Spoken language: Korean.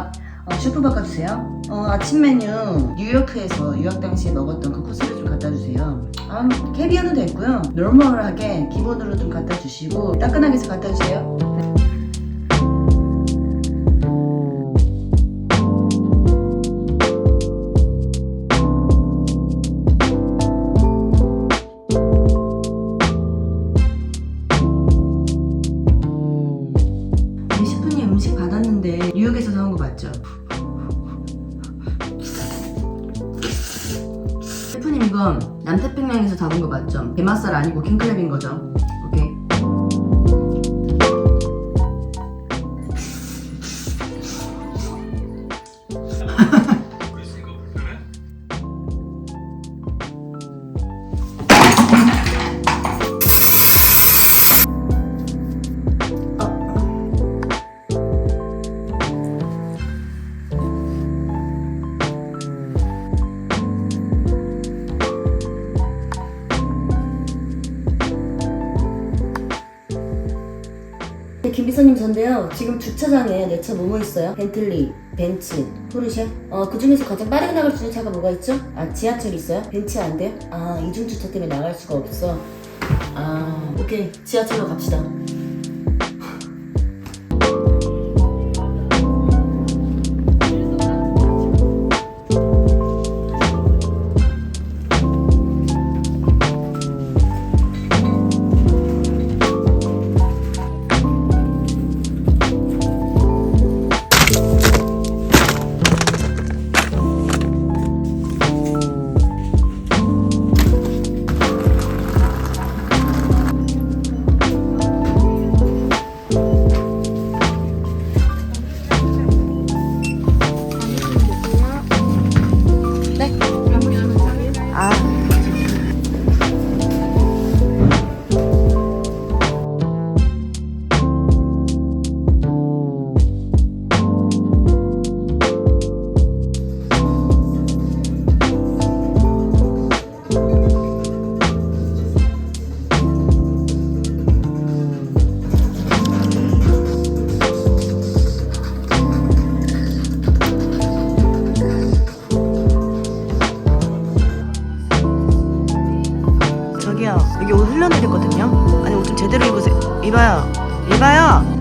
어, 슈프 바꿔주세요. 어, 아침 메뉴 뉴요크에서 유학 당시에 먹었던 그 코스를 좀 갖다 주세요. 아, 캐비어는 됐고요. 노멀하게 기본으로 좀 갖다 주시고 따끈하게 해서 갖다 주세요. 네, 맞죠? 셰프님 이거 남태평양에서 잡은 거 맞죠? 게맛살 아니고 킹크랩인 거죠? 네, 김비서님 전데요. 지금 주차장에 내 차 뭐뭐 있어요? 벤틀리, 벤츠, 포르쉐. 어, 그 중에서 가장 빠르게 나갈 수 있는 차가 뭐가 있죠? 아, 지하철 있어요? 벤츠 안 돼요? 아, 이중 주차 때문에 나갈 수가 없어. 아, 오케이. 지하철로 갑시다. 흘러내리거든요. 아니 옷 좀 제대로 입으세요. 이봐요. 이봐요